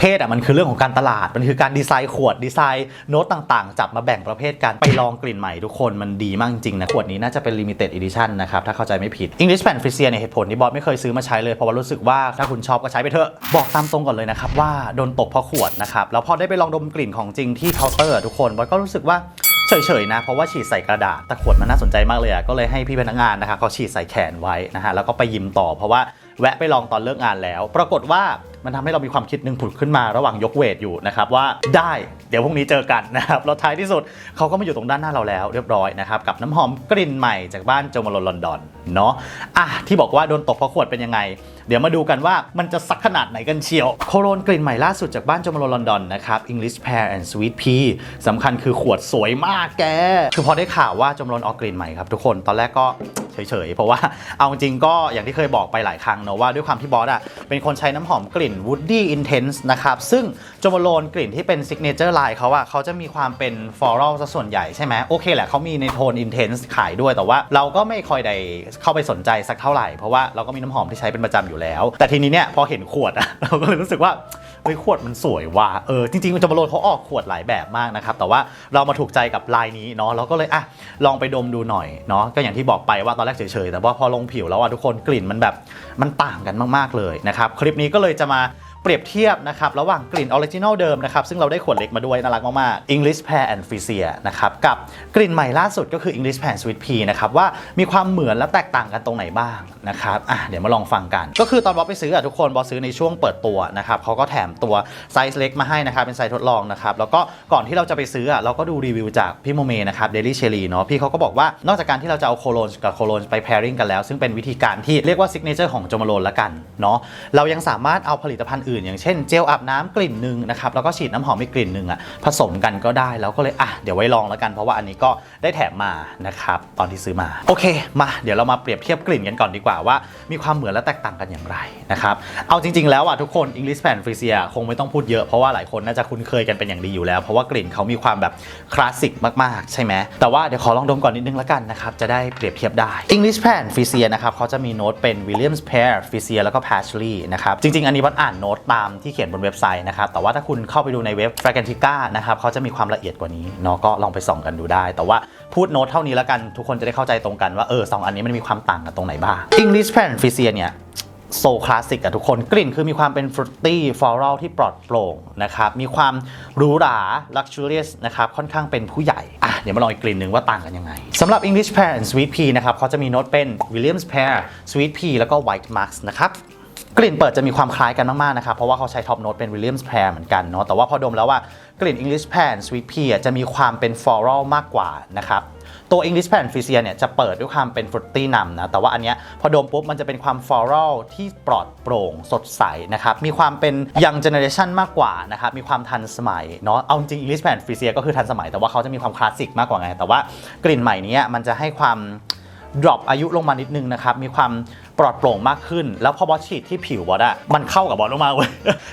เพศอะมันคือเรื่องของการตลาด มันคือการดีไซน์ขวดดีไซน์โน้ตต่างๆ จับมาแบ่งประเภทกันไปลองกลิ่นใหม่ทุกคนมันดีมากจริงนะ ขวดนี้น่าจะเป็น limited edition นะครับ ถ้าเข้าใจไม่ผิด English Pan f r i s i a เนี่ยเหตุผลที่บอสไม่เคยซื้อมาใช้เลยเพราะว่ารู้สึกว่าถ้าคุณชอบก็ใช้ไปเถอะ บอกตามตรงก่อนเลยนะครับว่าโดนตกเพราะขวดนะครับแล้วพอได้ไปลองดมกลิ่นของจริงที่เคาน์เตอร์ทุกคนบอสก็รู้สึกว่าเฉยๆนะเพราะว่าฉีดใส่กระดาษแต่ขวดมันน่าสนใจมากเลยอะก็เลยให้พี่พนักงานนะคะเขาฉีดใส่แขนไว้นะฮะแล้วก็ไปยิมต่อเพราะว่าแวะไปลองตอนเลิกงานแล้ว ปรากฏว่า มันทำให้เรามีความคิดหนึ่งผุดขึ้นมาระหว่างยกเวทอยู่นะครับว่าได้เดี๋ยวพรุ่งนี้เจอกันนะครับแล้วท้ายที่สุดเขาก็มาอยู่ตรงด้านหน้าเราแล้วเรียบร้อยนะครับกับน้ำหอมกลิ่นใหม่จากบ้านโจมาลลอนดอนเนาะอะที่บอกว่าโดนตกเพราะขวดเป็นยังไง เดี๋ยวมาดูกันว่ามันจะสักขนาดไหนกันเชียวโคโรนกลิ่นใหม่ล่าสุดจากบ้านจมโลลอนดอนนะครับ English Pear and Sweet Pea สำคัญคือขวดสวยมากแกคือพอได้ข่าวว่าจมโลนออกกลิ่นใหม่ครับทุกคนตอนแรกก็ เฉยๆ เพราะว่าเอาจริงก็อย่างที่เคยบอกไปหลายครั้งเนอะว่าด้วยความที่บอสอะเป็นคนใช้น้ำหอมกลิ่น Woody Intense นะครับ ซึ่งจอมโลนกลิ่นที่เป็น Signature Line เขาอะเขาจะมีความเป็น floral ซะส่วนใหญ่ใช่ไหมโอเคแหละเขามีในโทน Intense ขายด้วยแต่ว่าเราก็ไม่ค่อยได้เข้าไปสนใจสักเท่าไหร่เพราะว่าเราก็มีน้ำหอมที่ใช้เป็นประจำอยู่แล้ว แต่ทีนี้เนี่ยพอเห็นขวดอะเราก็เลยรู้สึกว่า เฮ้ยขวดมันสวยว่ะเออจริงๆจอมโลนเขาออกขวดหลายแบบมากนะครับแต่ว่าเรามาถูกใจกับลายนี้เนาะเราก็เลยอะลองไปดมดูหน่อยเนาะก็อย่างที่บอกไปว่าตอนแรกเฉยๆแต่ว่าพอลงผิวแล้วอะทุกคนกลิ่นมันแบบมันต่างกันมากๆเลยนะครับคลิปนี้ก็เลยจะมา เปรียบเทียบนะครับระหว่างกลิ่นออริจินอลเดิมนะครับซึ่งเราได้ขวดเล็กมาด้วยน่ารักมากๆ English Pear and f r i s i a นะครับกับกลิ่นใหม่ล่าสุดก็คือ English Pear and Sweet Pea นะครับว่ามีความเหมือนและแตกต่างกันตรงไหนบ้างนะครับอะเดี๋ยวมาลองฟังกัน ก็คือตอนบอสไปซื้ออะทุกคนบอสซื้อในช่วงเปิดตัวนะครับเขาก็แถมตัวไซส์เล็กมาให้นะครับเป็นไซส์ทดลองนะครับแล้วก็ก่อนที่เราจะไปซื้ออะเราก็ดูรีวิวจากพี่โมเมนะครับเดลี่เชลีเนาะพี่เขาก็บอกว่านอกจากการที่เราจะเอาโคโลนกับโคโลนไป pairing กันแล้ว ซึ่งเป็นวิธีการที่เรียกว่า signature ของโจมาโลนละกันเนาะเรายังสามารถเอาผลิตภัณฑ์อื่น อย่างเช่นเจลอาบน้ำกลิ่นหนึ่งนะครับแล้วก็ฉีดน้ำหอมอีกกลิ่นหนึ่งอะผสมกันก็ได้แล้วก็เลยอะเดี๋ยวไว้ลองแล้วกันเพราะว่าอันนี้ก็ได้แถมมานะครับตอนที่ซื้อมาโอเคมาเดี๋ยวเรามาเปรียบเทียบกลิ่นกันก่อนดีกว่าว่า มีความเหมือนและแตกต่างกันอย่างไรนะครับเอาจริง ๆ แล้วอะทุกคน English Pan f r i s i a คงไม่ต้องพูดเยอะเพราะว่าหลายคนน่าจะคุ้นเคยกันเป็นอย่างดีอยู่แล้ว เพราะว่ากลิ่นเขามีความแบบคลาสสิกมากๆ ใช่ไหมแต่ว่าเดี๋ยวขอลองดมก่อนนิดนึงละกันนะครับจะได้เปรียบเทียบได้ English Pan f r i s i a นะครับเขาจะมีโน้ตเป็น Williams Pear f r i s i a แล้วก็ Patchouli นะครับจริงๆ อันนี้วัดอ่านโน้ตตามที่เขียนบนเว็บไซต์นะครับ แต่ว่าถ้าคุณเข้าไปดูในเว็บ f r a g a n t i c a นะครับเขาจะมีความละเอียดกว่านี้เนาะก็ลองไปส่องกันดูได้ แต่ว่าพูดโน้ตเท่านี้และกันทุกคนจะได้เข้าใจตรงกันว่าเออสองอันนี้มันมีความต่างกันตรงไหนบ้าง English Pan f r i s i a เนี่ยโซคลาสสิกอะทุกคนกลิ่นคือมีความเป็นฟรุตตี้ฟลอรัลที่ปลอดโปร่งนะครับมีความหรูหราลักชัวรี่นะครับค่อนข้างเป็นผู้ใหญ่อะเดี๋ยวมาลองอีกกลิ่นหนึ่งว่าต่างกันยังไงสำหรับ English Pear and Sweet Pea นะครับเขาจะมีโน้ตเป็น Williams Pear Sweet Pea แล้วก็ White Max นะครับ กลิ่นเปิดจะมีความคล้ายกันมากๆนะครับ เพราะว่าเขาใช้ท็อปโน้ตเป็น Williams Pear เหมือนกันเนาะแต่ว่าพอดมแล้วว่ากลิ่น English Pear and Sweet Pea จะมีความเป็น floral มากกว่านะครับตัว English Pan f r i s i a เนี่ยจะเปิดด้วยความเป็นฟรุตตี้นำนะ แต่ว่าอันเนี้ยพอดมปุ๊บมันจะเป็นความ floral ที่ปลอดโปร่งสดใสนะครับ มีความเป็น young generation มากกว่านะครับ มีความทันสมัยเนาะ เอาจริง English Pan f r i s i a ก็คือทันสมัย แต่ว่าเขาจะมีความคลาสสิกมากกว่าไง แต่ว่ากลิ่นใหม่นี้มันจะให้ความ drop อายุลงมานิดนึงนะครับ มีความปลอดโปร่งมากขึ้น แล้วพอบอสฉีดที่ผิวบอสอะมันเข้ากับบอสมากๆเว้ย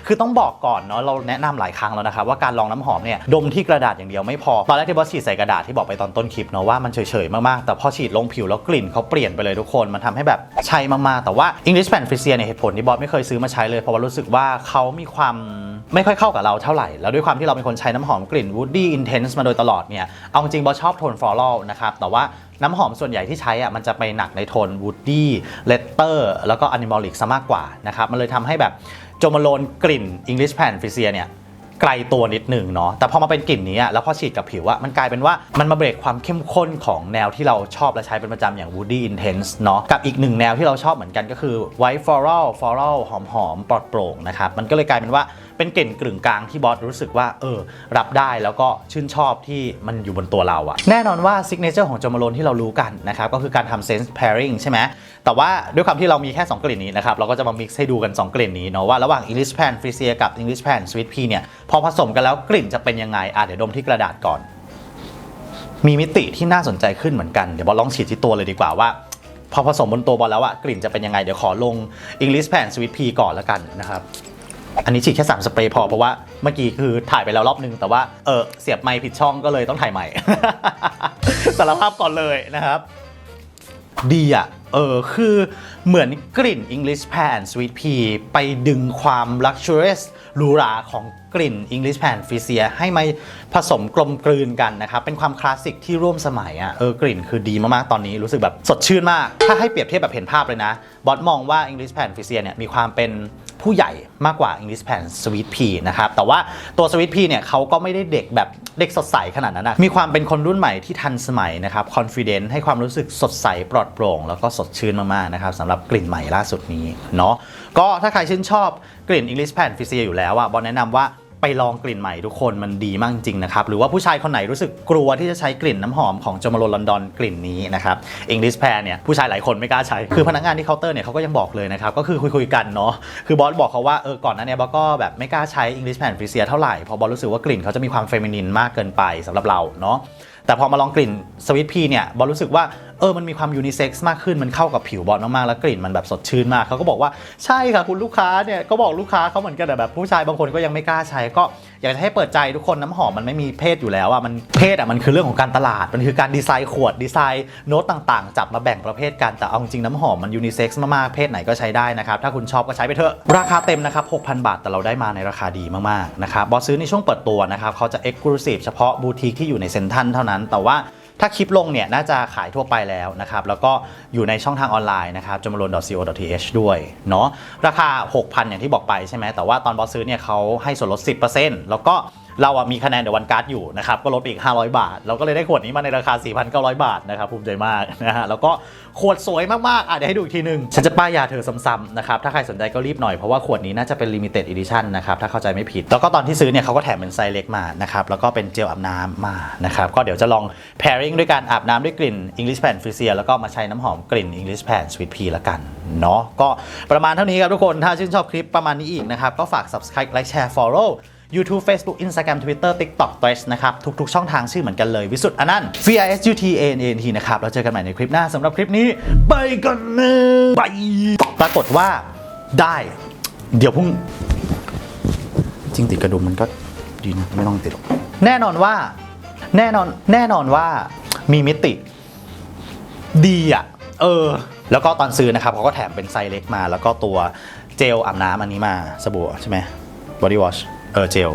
คือต้องบอกก่อนเนาะเราแนะนำหลายครั้งแล้วนะครับว่าการลองน้ำหอมเนี่ยดมที่กระดาษอย่างเดียวไม่พอ ตอนแรกที่บอสฉีดใส่กระดาษที่บอกไปตอนต้นคลิปเนาะว่ามันเฉยๆมากๆแต่พอฉีดลงผิวแล้วกลิ่นเขาเปลี่ยนไปเลยทุกคนมันทำให้แบบใช่มากๆแต่ว่า English Pan f r i s i a เนี่ยเหตุผลที่บอสไม่เคยซื้อมาใช้เลยเพราะว่ารู้สึกว่าเขามีความ ไม่ค่อยเข้ากับเราเท่าไหร่ แล้วด้วยความที่เราเป็นคนใช้น้ำหอมกลิ่นวูดดี้อินเทนส์มาโดยตลอดเนี่ย เอาจริงบอชอบโทนฟลอรัลนะครับ แต่ว่าน้ำหอมส่วนใหญ่ที่ใช้อะมันจะไปหนักในโทนวูดดี้เลตเตอร์แล้วก็อนิมอลิกซะมากกว่านะครับ มันเลยทำให้แบบโจมาโลนกลิ่นอิงลิชแพนฟิเซียเนี่ย ไกลตัวนิดหนึ่งเนาะแต่พอมาเป็นกลิ่นนี้อะแล้วพอฉีดกับผิวอะมันกลายเป็นว่ามันมาเบรกความเข้มข้นของแนวที่เราชอบและใช้เป็นประจำอย่าง Woody Intense เนาะกับอีกหนึ่งแนวที่เราชอบเหมือนกันก็คือ White Floral Floral หอมหอมๆปลอดโปร่งนะครับมันก็เลยกลายเป็นว่าเป็นกลิ่นกลึงกลางที่บอสรู้สึกว่าเออรับได้แล้วก็ชื่นชอบที่มันอยู่บนตัวเราอะแน่นอนว่าซิกเนเจอร์ของโจมาโลนที่เรารู้กันนะครับก็คือการทำ sense pairing ใช่ไหมแต่ว่าด้วยความที่เรามีแค่ 2 กลิ่นนี้นะครับเราก็จะมา mix ให้ดูกัน 2 กลิ่นนี้เนาะว่าระหว่าง English Pan f r i s i a กับ English Pan Sweet Pea เนี่ยพอผสมกันแล้วกลิ่นจะเป็นยังไงอะเดี๋ยวดมที่กระดาษก่อน มีมิติที่น่าสนใจขึ้นเหมือนกันเดี๋ยวบอลลองฉีดที่ตัวเลยดีกว่าว่า พอผสมบนตัวบอลแล้วอะกลิ่นจะเป็นยังไงเดี๋ยวขอลง English Pan Sweet P ก่อนแล้วกันนะครับอันนี้ฉีดแค่ 3 สเปรย์พอเพราะว่าเมื่อกี้คือถ่ายไปแล้วรอบนึง แต่ว่าเออเสียบไมค์ผิดช่องก็เลยต้องถ่ายใหม่สารภาพก่อนเลยนะครับ ดีอะ เออ คือเหมือนกลิ่น English Pan Sweet Pea ไปดึงความ luxurious หรูหราของกลิ่น English Pan f r i s i a ให้มาผสมกลมกลืนกันนะครับ เป็นความคลาสสิกที่ร่วมสมัยอะ่ะเออกลิ่นคือดีมากๆ ตอนนี้รู้สึกแบบสดชื่นมาก ถ้าให้เปรียบเทียบแบบเห็นภาพเลยนะ บอสมองว่า English Pan f r i s i a เนี่ยมีความเป็นผู้ใหญ่มากกว่า English Pan Sweet Pea นะครับ แต่ว่าตัว Sweet Pea เนี่ยเขาก็ไม่ได้เด็กแบบเด็กสดใสขนาดนั้นนะมีความเป็นคนรุ่นใหม่ที่ทันสมัยนะครับ confident ให้ความรู้สึกสดใสปลอดโปร่ง แล้วก็สดชื่นมากๆนะครับสำหรับกลิ่นใหม่ล่าสุดนี้เนาะก็ถ้าใครชื่นชอบกลิ่น English Pan f i s i a อยู่แล้วอะบอสแนะนำว่า ไปลองกลิ่นใหม่ทุกคนมันดีมากจริงนะครับ หรือว่าผู้ชายคนไหนรู้สึกกลัวที่จะใช้กลิ่นน้ำหอมของจมาโลลอนดอนกลิ่นนี้นะครับ English Pair เนี่ยผู้ชายหลายคนไม่กล้าใช้ คือพนักงานที่เคาน์เตอร์เนี่ยเขาก็ยังบอกเลยนะครับ ก็คือคุยๆกันเนาะคือบอสบอกเขาว่าเออก่อนหน้าเนี้บอสก็แบบไม่กล้าใช้ English Pan f r i s i a เท่าไหร่เพราะบอสรู้สึกว่ากลิ่นเขาจะมีความเฟมินินมากเกินไปสำหรับเราเนาะแต่พอมาลองกลิ่นสวิตพีเนี่ยบอสรู้สึกว่า เออมันมีความยูนิเซ็กซ์มากขึ้นมันเข้ากับผิวบอสมากๆแล้วกลิ่นมันแบบสดชื่นมากเขาก็บอกว่าใช่ค่ะคุณลูกค้าเนี่ยก็บอกลูกค้าเขาเหมือนกันแต่แบบผู้ชายบางคนก็ยังไม่กล้าใช้ก็อยากจะให้เปิดใจทุกคนน้ำหอมมันไม่มีเพศอยู่แล้วอะมันเพศอะมันคือเรื่องของการตลาด มันคือการดีไซน์ขวดดีไซน์โน้ตต่างๆ จับมาแบ่งประเภทกันแต่เอาจริงน้ำหอมมันยูนิเซ็กซ์มากๆเพศไหนก็ใช้ได้นะครับถ้าคุณชอบก็ใช้ไปเถอะราคาเต็มนะครับ6,000 บาทแต่เราได้มาในราคาดีมากๆนะครับบอสซื้อในช่วงเปิดตัวนะครับเขาจะเอ็กซ์คลูซีฟเฉพาะบูติกที่อยู่ในเซ็นทรัลเท่านั้นแต่ว่า ถ้าคลิปลงเนี่ยน่าจะขายทั่วไปแล้วนะครับ แล้วก็อยู่ในช่องทางออนไลน์นะครับจมลน c o th ด้วยเนาะราคา 6,000 อย่างที่บอกไปใช่ไหมแต่ว่าตอนบอสซื้อเนี่ยเขาให้ส่วนลด 10%แล้วก็ เราอะมีคะแนนเดวันการ์ดอยู่นะครับก็ลดอีก 500 บาท เราก็เลยได้ขวดนี้มาในราคา 4,900 บาทนะครับภูมิใจมากนะฮะแล้วก็ขวดสวยมากๆอะเดี๋ยวให้ดูอีกทีหนึง ฉันจะป้ายยาเธอซ้ำๆนะครับถ้าใครสนใจก็รีบหน่อย เพราะว่าขวดนี้น่าจะเป็น limited edition นะครับถ้าเข้าใจไม่ผิด แล้วก็ตอนที่ซื้อเนี่ยเขาก็แถมเป็นไซส์เล็กมานะครับแล้วก็เป็นเจลอาบน้ำมานะครับก็เดี๋ยวจะลอง pairing ด้วยการอาบน้ำด้วยกลิ่น English Pan f r i s i a แล้วก็มาใช้น้ำหอมกลิ่น English Pan Sweet Pea ละกันเนาะก็ประมาณเท่านี้ครับทุกคนถ้าชื่นชอบคลิปประมาณนี้อีกนะครับก็ฝาก subscribe like share follow YouTube Facebook Instagram Twitter TikTok Threads นะครับ ทุกๆ ช่องทางชื่อเหมือนกันเลย วิสุทธ์อนันต์ V I S U T A N A N T นะครับแล้วเจอกันใหม่ในคลิปหน้าสำหรับคลิปนี้ ไปกันเลยไปปรากฏว่าได้ เดี๋ยวพรุ่งจริงติดกระดุมมันก็ดีนะ ไม่ต้องติดหรอกแน่นอนว่าแน่นอนแน่นอนว่ามีมิติ ดีอะ เออ แล้วก็ตอนซื้อนะครับเขาก็แถมเป็นไซส์เล็กมา แล้วก็ตัวเจลอาบน้ำอันนี้มาสบู่ใช่ไหมบอดี้วอช เออเจล